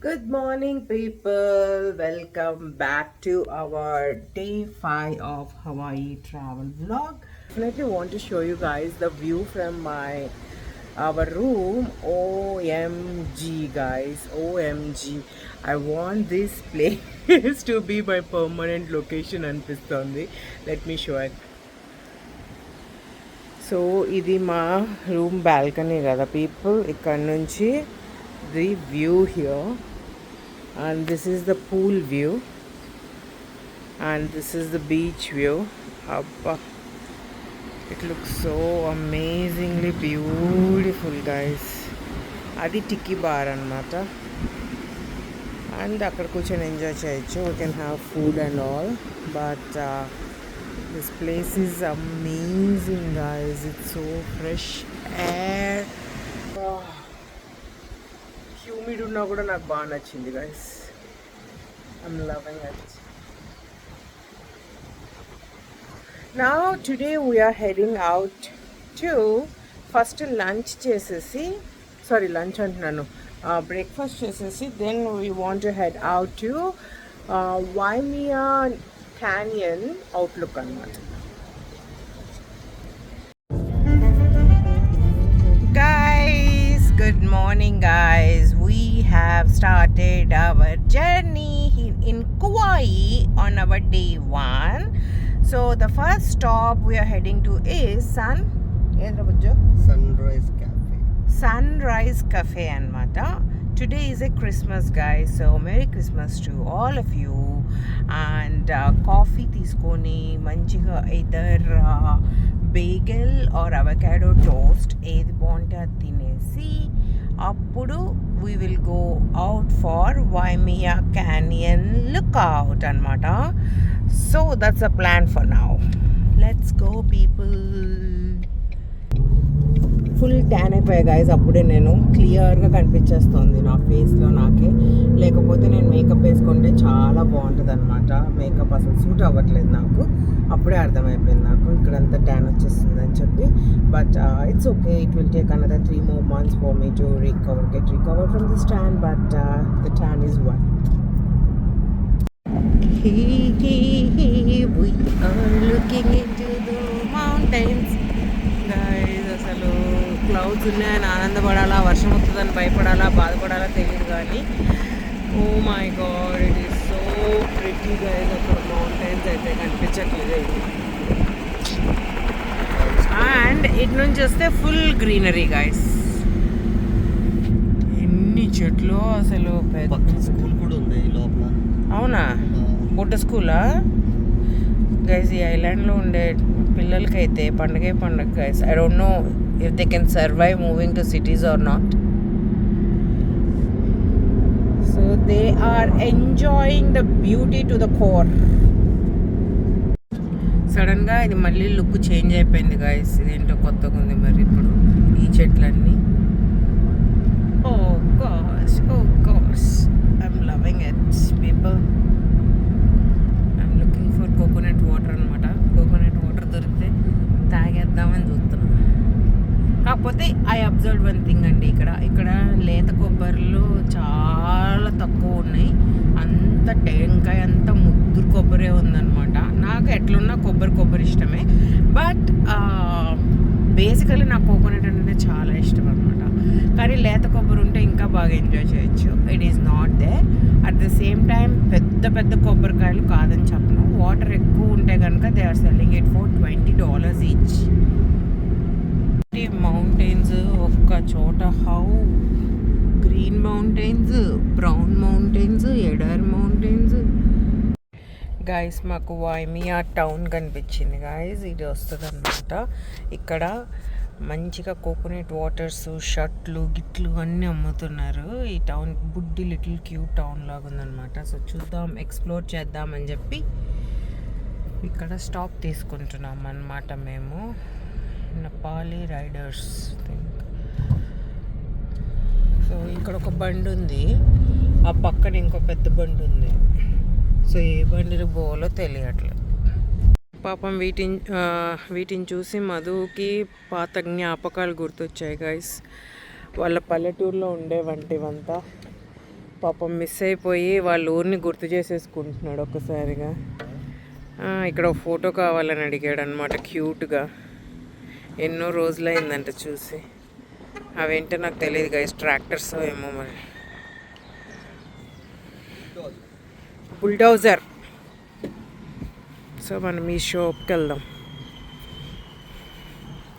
Good morning, people. Welcome back to our day five of Hawaii travel vlog. Definitely want to show you guys the view from my our room. OMG, guys. OMG. I want this place to be my permanent location అనిపిస్తుంది Let me show it. So ఇది మా room balcony కదా people ఇక్కడ నుంచి the view here and this is the pool view and this is the beach view అబ్బా it look so amazingly beautiful guys అది tiki bar అనమాట and అక్కడ కూర్చొని ఎంజాయ్ చేయొచ్చు we can have food and all but this place is amazing guys it's so fresh air humid ఉన్నా కూడా నాకు బాగా నచ్చింది గైస్ ఐమ్ లవింగ్ ఇట్ నా today we are heading out to first lunch చేసేసి సారీ లంచ్ అంటున్నాను. Breakfast చేసేసి then we want to head out to Waimea Canyon Outlook అనమాట guys good morning guys. Our day one. So the first stop we are heading to is sun sunrise cafe sunrise cafe. అనమాట today is a Christmas guy so merry Christmas to all of you and coffee తీసుకొని మంచిగా either bagel or avocado toast ఏది బాగుంటే అది తినేసి అప్పుడు we will go out for Waimea Canyon lookout anamata so that's the plan for now. Let's go people. Full tan అయిపోయాయి guys అప్పుడే నేను క్లియర్గా కనిపించేస్తుంది నా ఫేస్లో నాకే. లేకపోతే నేను మేకప్ వేసుకుంటే చాలా బాగుంటుంది అనమాట మేకప్ అసలు సూట్ అవ్వట్లేదు నాకు. అప్పుడే అర్థమైపోయింది నాకు ఇక్కడంతా ట్యాన్ వచ్చేస్తుంది అని చెప్పి but it's okay it will take another three more months for me to recover get recover from this tan but the tan is one we are looking into the mountains. Guys clouds ఉన్నాయని ఆనందపడాలా వర్షం వస్తుందని భయపడాలా బాధపడాలా తెలియదు కానీ. ఓ my god it is so pretty guys అక్కడ mountains అయితే కనిపించట్లేదు. అండ్ ఇటు నుంచి వస్తే ఫుల్ గ్రీనరీ గైస్ ఎన్ని చెట్లు అసలు స్కూల్ కూడా ఉంది లోపల. అవునా? బుట్ట స్కూలా గైస్ ఈ ఐలాండ్లో ఉండే పిల్లలకైతే పండగే పండగ guys I don't know if they can survive moving to cities or not so they are enjoying the beauty to the core సడన్గా ఇది మళ్ళీ లుక్ చేంజ్ అయిపోయింది గాయస్ ఇదేంటో కొత్తగా ఉంది మరి ఇప్పుడు ఈ చెట్లన్నీ. ఓ gosh oh gosh I'm loving it people I'm looking for coconut water అనమాట కోకోనట్ వాటర్ దొరికితే తాగేద్దామని చూస్తాను కాకపోతే ఐ అబ్జర్వ్ వన్ థింగ్ అండి. ఇక్కడ ఇక్కడ లేత కొబ్బరిలు చాలా తక్కువ ఉన్నాయి. అంత టెంకాయ అంత ముద్దురు కొబ్బరే ఉందన్నమాట. నాకు ఎట్లున్నా కొబ్బరి కొబ్బరి ఇష్టమే. బట్ బేసికలీ నాకు కోకోనట్ అంటే చాలా ఇష్టం అనమాట కానీ లేత కొబ్బరి ఉంటే ఇంకా బాగా ఎంజాయ్ చేయొచ్చు. It is not there at the same time పెద్ద పెద్ద కొబ్బరికాయలు కాదని చెప్పను. వాటర్ ఎక్కువ ఉంటే కనుక they are selling it for twenty dollars each mountains ఒక్క చోట how green mountains brown mountains other mountains guys మాకు వాయిమియా టౌన్ కనిపించింది గాయస్ ఇది వస్తుంది అనమాట ఇక్కడ మంచిగా కోకోనట్ వాటర్స్ షర్ట్లు గిట్లు అన్నీ అమ్ముతున్నారు. ఈ టౌన్ బుడ్డి లిటిల్ క్యూట్ టౌన్ లాగా ఉందన్నమాట సో చూద్దాం ఎక్స్ప్లోర్ చేద్దాం అని చెప్పి ఇక్కడ స్టాప్ తీసుకుంటున్నాం అన్నమాట మేము. నపాలి రైడర్స్ థింక్ సో ఇక్కడ ఒక బండి ఉంది. ఆ పక్కన ఇంకో పెద్ద బండి ఉంది. సో ఏ బండిని పోవాలో తెలియట్లేదు పాపం వీటిని వీటిని చూసి మధుకి పాత జ్ఞాపకాలు గుర్తొచ్చాయి గైస్ వాళ్ళ పల్లెటూరులో ఉండేవంటివంతా పాపం మిస్ అయిపోయి వాళ్ళ ఊరిని గుర్తు చేసేసుకుంటున్నాడు ఒక్కసారిగా. ఇక్కడ ఒక ఫోటో కావాలని అడిగాడు అనమాట క్యూట్గా ఎన్నో రోజులైందంట చూసి. అవేంటో నాకు తెలియదు గైస్ ట్రాక్టర్స్ ఏమో మరి. బుల్డౌజర్ సో మనం ఈ షాప్కి వెళ్దాం.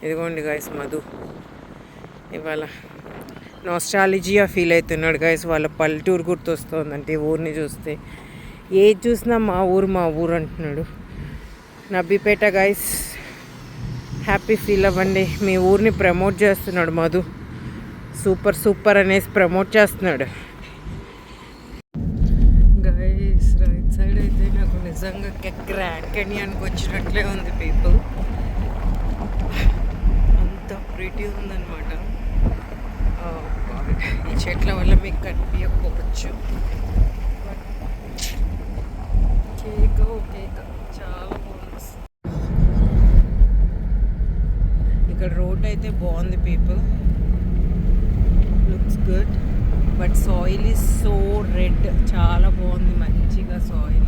ఇదిగోండి గాయస్ మధు. ఇవాళ నోస్టాలజియా ఫీల్ అవుతున్నాడు గైస్ వాళ్ళ పల్లెటూరు గుర్తొస్తుందంటే ఈ ఊరిని చూస్తే. ఏది చూసినా మా ఊరు మా ఊరు అంటున్నాడు. నబ్బిపేట గాయస్ హ్యాపీ ఫీల్ అవ్వండి. మీ ఊరిని ప్రమోట్ చేస్తున్నాడు మధు. సూపర్ సూపర్ అనేసి ప్రమోట్ చేస్తున్నాడు. గైస్ రైట్ సైడ్ అయితే నాకు నిజంగా గ్రాండ్ అని వచ్చినట్లే ఉంది పీపుల్ అంత ప్రీటీ ఉందన్నమాట. ఈ చెట్ల వల్ల మీకు కనిపించకపోవచ్చు. కేక్ కేక్ చాలా బాగుంది ఇక్కడ రోడ్ అయితే బాగుంది people looks good but soil is so red చాలా బాగుంది మంచిగా సాయిల్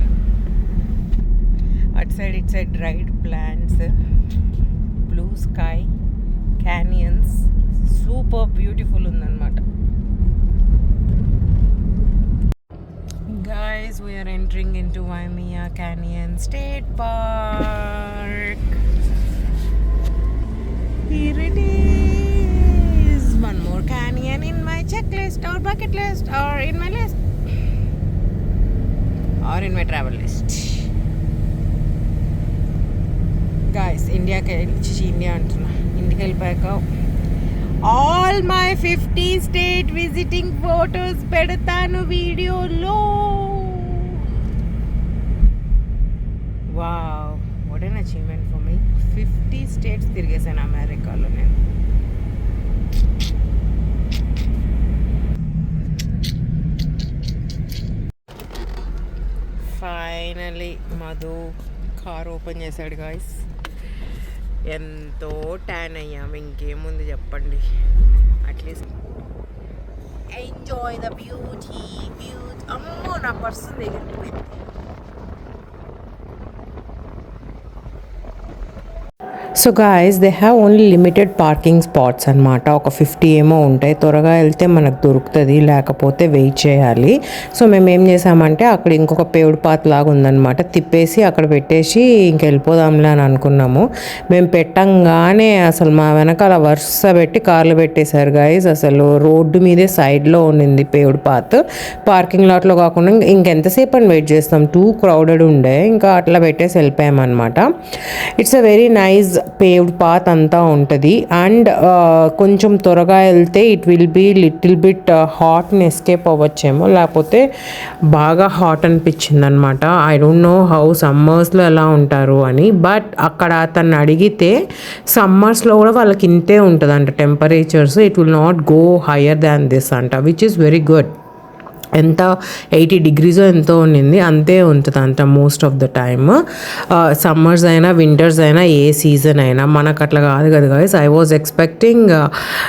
అటు సైడ్ ఇటు side dried plants blue sky canyons super beautiful ఉందన్నమాట. Guys, we are entering into Waimea Canyon State Park. Here it is. One more canyon in my checklist or bucket list or in my list or in my travel list. Guys ఇండియాకి వెళ్ళి India అంటున్నా ఇంటికి వెళ్ళిపోయాక all my fifty state visiting photos పెడతాను వీడియోలో wow what an achievement for me fifty states తిరిగేసాను అమెరికాలో నేను. Finally Madhu car open చేశాడు గాయస్ ఎంతో ట్యాన్ అయ్యాము ఇంకేముంది చెప్పండి. At least enjoy the beauty beauty అమ్మో నా పర్సు దగ్గర so guys they have only limited parking spots అనమాట ఒక ఫిఫ్టీ ఏమో ఉంటాయి. త్వరగా వెళ్తే మనకు దొరుకుతుంది లేకపోతే వెయిట్ చేయాలి. సో మేము ఏం చేసామంటే అక్కడ ఇంకొక పేవుడు పాత్ లాగా ఉందన్నమాట. తిప్పేసి అక్కడ పెట్టేసి ఇంక వెళ్ళిపోదాంలే అని అనుకున్నాము. మేము పెట్టంగానే అసలు మా వెనకాల వరుస పెట్టి కార్లు పెట్టేశారు గాయస్ అసలు రోడ్డు మీదే సైడ్లో ఉండింది పేవుడు పాత్ పార్కింగ్ లాట్లో కాకుండా ఇంకెంతసేపు అని వెయిట్ చేస్తాం? టూ క్రౌడెడ్ ఉండే. ఇంకా అట్లా పెట్టేసి వెళ్ళిపోయామన్నమాట. It's a very nice paved path అంతా ఉంటుంది. అండ్ కొంచెం త్వరగా వెళ్తే it will be little bit హాట్ని escape అవ్వచ్చేమో. లేకపోతే బాగా హాట్ అనిపించింది అనమాట ఐ డోంట్ నో హౌ సమ్మర్స్లో ఎలా ఉంటారు అని. బట్ అక్కడ అతన్ని అడిగితే సమ్మర్స్లో కూడా వాళ్ళకి ఇంతే ఉంటుంది అంట temperatures. It will not go higher than this అంట విచ్ ఇస్ వెరీ గుడ్. ఎంత ఎయిటీ డిగ్రీస్ ఎంతో ఉండింది అంతే ఉంటుంది అంట most of the time summers అయినా వింటర్స్ అయినా ఏ సీజన్ అయినా మనకు అట్లా కాదు కదా గైస్ ఐ వాజ్ ఎక్స్పెక్టింగ్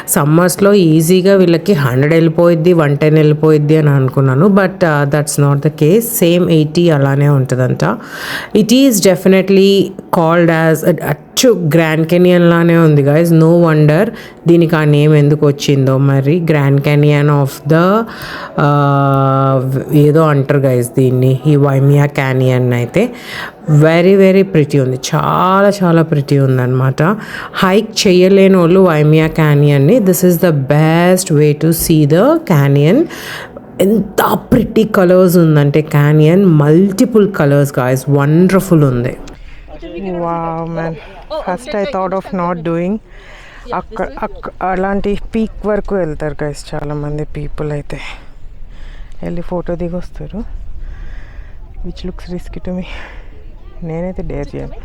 సమ్మర్స్లో ఈజీగా వీళ్ళకి హండ్రెడ్ వెళ్ళిపోయిద్ది వన్ టెన్ వెళ్ళిపోయిద్ది అని అనుకున్నాను. But that's not the case same eighty అలానే ఉంటుందంట. It is definitely called as అచ్చు గ్రాండ్ కెనియన్ లానే ఉంది గైస్ నో వండర్ దీనికి ఆ నేమ్ ఎందుకు వచ్చిందో. మరి గ్రాండ్ కెనియన్ ఆఫ్ ద ఏదో అంటారు గైస్ దీన్ని. ఈ వైమియా క్యానియన్ అయితే. వెరీ వెరీ ప్రిటీ ఉంది. చాలా చాలా ప్రిటీ ఉందన్నమాట. హైక్ చేయలేని వాళ్ళు Waimea క్యానియన్ని this is the best way to see the canyon ఎంత ప్రిటీ కలర్స్ ఉందంటే canyon multiple colours guys wonderful ఉంది. Wow man first I thought of not doing అక్కడ అక్క అలాంటి పీక్ వరకు వెళ్తారు గైస్ చాలామంది పీపుల్ అయితే. వెళ్ళి ఫోటో దిగి వస్తారు which looks risk to me నేనైతే డేర్ చేయను.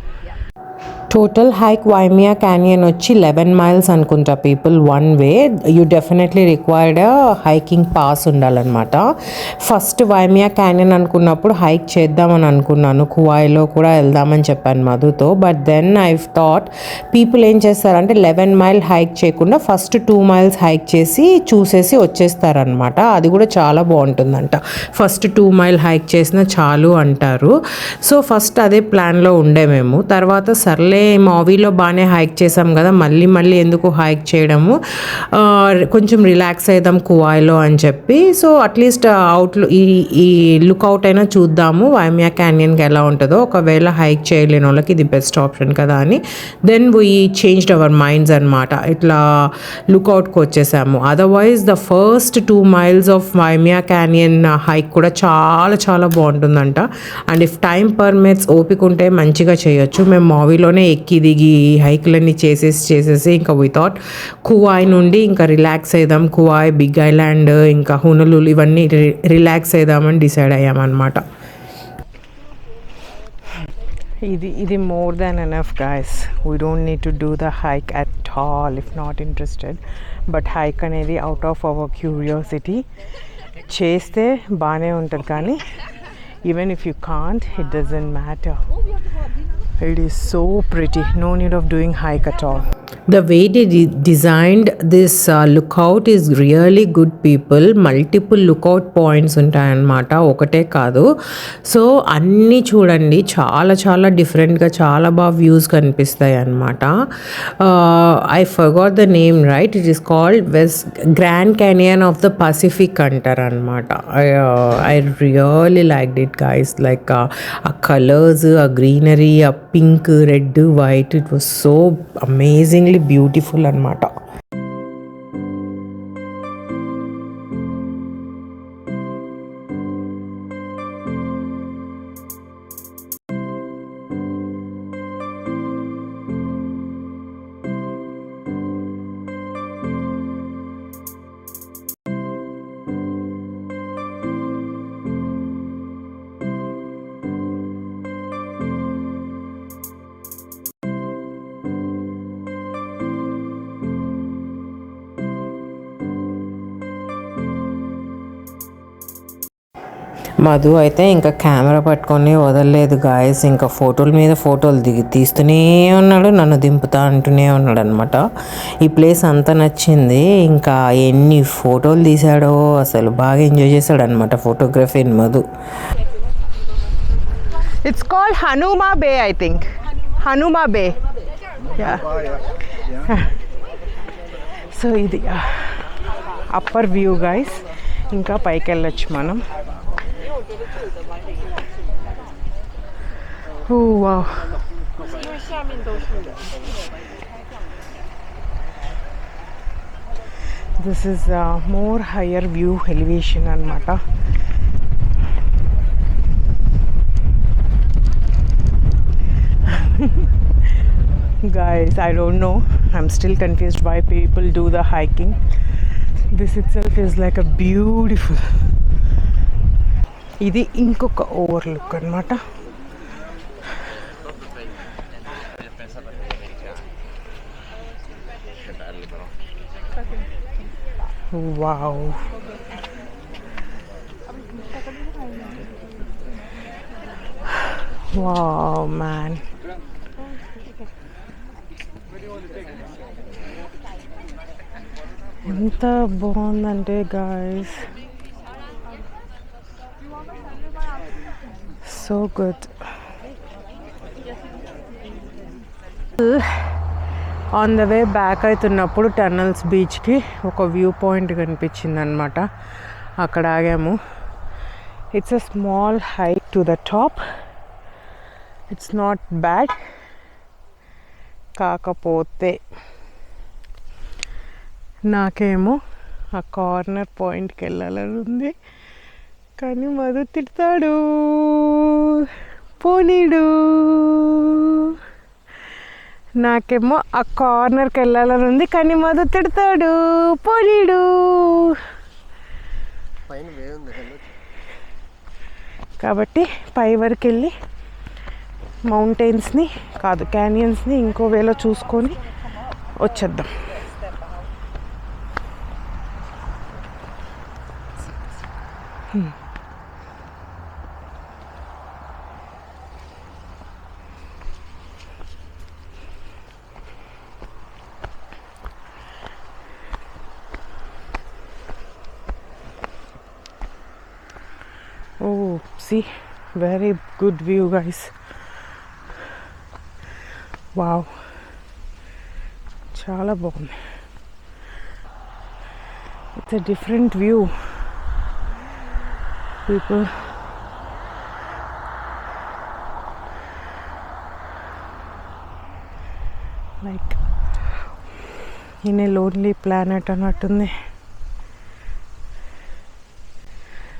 టోటల్ హైక్ వైమియా క్యానియన్ వచ్చి లెవెన్ మైల్స్ అనుకుంటా people one way you definitely required hiking pass ఉండాలన్నమాట. ఫస్ట్ వైమియా క్యానియన్ అనుకున్నప్పుడు హైక్ చేద్దామని అనుకున్నాను. కువాయిలో కూడా వెళ్దామని చెప్పాను మధుతో. But then I thought people ఏం చేస్తారంటే లెవెన్ మైల్ హైక్ చేయకుండా ఫస్ట్ టూ మైల్స్ హైక్ చేసి చూసేసి వచ్చేస్తారనమాట అది కూడా చాలా బాగుంటుందంట. ఫస్ట్ టూ మైల్ హైక్ చేసిన చాలు అంటారు. సో ఫస్ట్ అదే ప్లాన్లో ఉండే మేము. తర్వాత సర్లే మావీలో బాగానే హైక్ చేసాం కదా మళ్ళీ మళ్ళీ ఎందుకు హైక్ చేయడము? కొంచెం రిలాక్స్ అవుదాం కువాయిలో అని చెప్పి. సో అట్లీస్ట్ అవుట్ ఈ ఈ లుక్అవుట్ అయినా చూద్దాము వైమియా క్యానియన్కి ఎలా ఉంటుందో. ఒకవేళ హైక్ చేయలేని వాళ్ళకి ఇది బెస్ట్ ఆప్షన్ కదా అని. Then we changed our minds అనమాట ఇట్లా లుక్అవుట్కి వచ్చేసాము. Otherwise the first two miles of Waimea canyon hike కూడా చాలా చాలా బాగుంటుందంట. అండ్ ఇఫ్ టైం పర్మిట్స్ ఓపిక ఉంటే మంచిగా చేయొచ్చు. మేము మావీలోనే ఎక్కి దిగి హైక్లన్నీ చేసేసి చేసేసి ఇంకా వితౌట్ కువాయ్ నుండి ఇంకా రిలాక్స్ అయిదాం. కువాయ్ బిగ్ ఐలాండ్ ఇంకా హునలులు ఇవన్నీ రిలాక్స్ అయిదామని డిసైడ్ అయ్యామన్నమాట. ఇది ఇది more than enough guys we don't need to do the hike at all if not interested but hike అనేది అవుట్ ఆఫ్ అవర్ క్యూరియాసిటీ చేస్తే బాగానే ఉంటుంది కానీ even if you can't it doesn't matter It is so pretty. No need of doing hike at all. The way they de- designed this uh, lookout is really good people. Multiple lookout points ఉంటాయన్నమాట. ఒకటే కాదు. So అన్నీ చూడండి. చాలా చాలా డిఫరెంట్గా చాలా బాగా వ్యూస్ కనిపిస్తాయి అన్నమాట I forgot the name right it is called West Grand Canyon of the Pacific అంటారనమాట I really like it guys like ఆ కలర్స్ ఆ గ్రీనరీ ఆ pink red white it was so amazingly beautiful అనమాట మధు అయితే ఇంకా camera పట్టుకొని వదలలేదు guys. ఇంకా ఫోటోల మీద ఫోటోలు దిగి తీస్తూనే ఉన్నాడు నన్ను దింపుతా అంటూనే ఉన్నాడు అనమాట ఈ ప్లేస్ అంత నచ్చింది. ఇంకా ఎన్ని ఫోటోలు తీశాడో అసలు బాగా ఎంజాయ్ చేశాడు అనమాట ఫోటోగ్రఫీని Madhu. It's called Hanauma Bay I think Hanauma Bay so ఇది అప్పర్ వ్యూ గాయస్ ఇంకా పైకి వెళ్ళొచ్చు మనం. oh wow this is more higher view elevation అనమాట guys i don't know i'm still confused why people do the hiking this itself is like a beautiful ఇది ఇంకొక overlook అనమాట wow. Wow man. ఎంత బాగుందంటే guys. So good on the way back అవుతున్నప్పుడు tunnels బీచ్కి ఒక view point కనిపించింది అనమాట అక్కడ ఆగాము. It's a small height to the top it's not bad కాకపోతే నాకేమో ఆ కార్నర్ పాయింట్కి వెళ్ళాలని ఉంది. కానీ మధు తిడతాడు. పోనీడు. నాకేమో ఆ కార్నర్కి వెళ్ళాలని ఉంది కానీ మధు తిడతాడు. పోనీడు. కాబట్టి పై వరకు వెళ్ళి మౌంటైన్స్ని కాదు క్యానియన్స్ని ఇంకో వేలో చూసుకొని వచ్చేద్దాం. Hmm. View view, guys. Wow. చాలా బాగుంది it's a different view people like in a Lonely Planet అన్నట్టుంది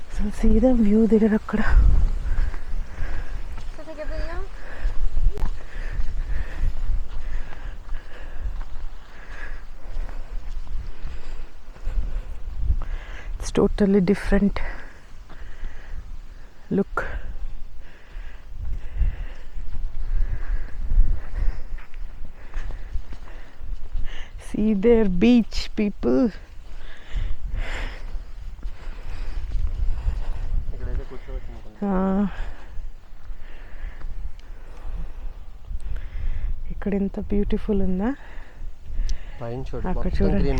అసలు సీదా వ్యూ దగ్గర అక్కడ totally different look. See their beach, people. ఇక్కడ ఎంత బ్యూటిఫుల్ ఉందా అక్కడ చూడండి.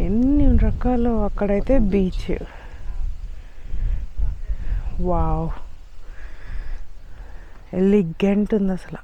ఎన్ని రకాలు అక్కడైతే బీచ్ వావ్. ఎలిగెంట్ ఉంది అసలు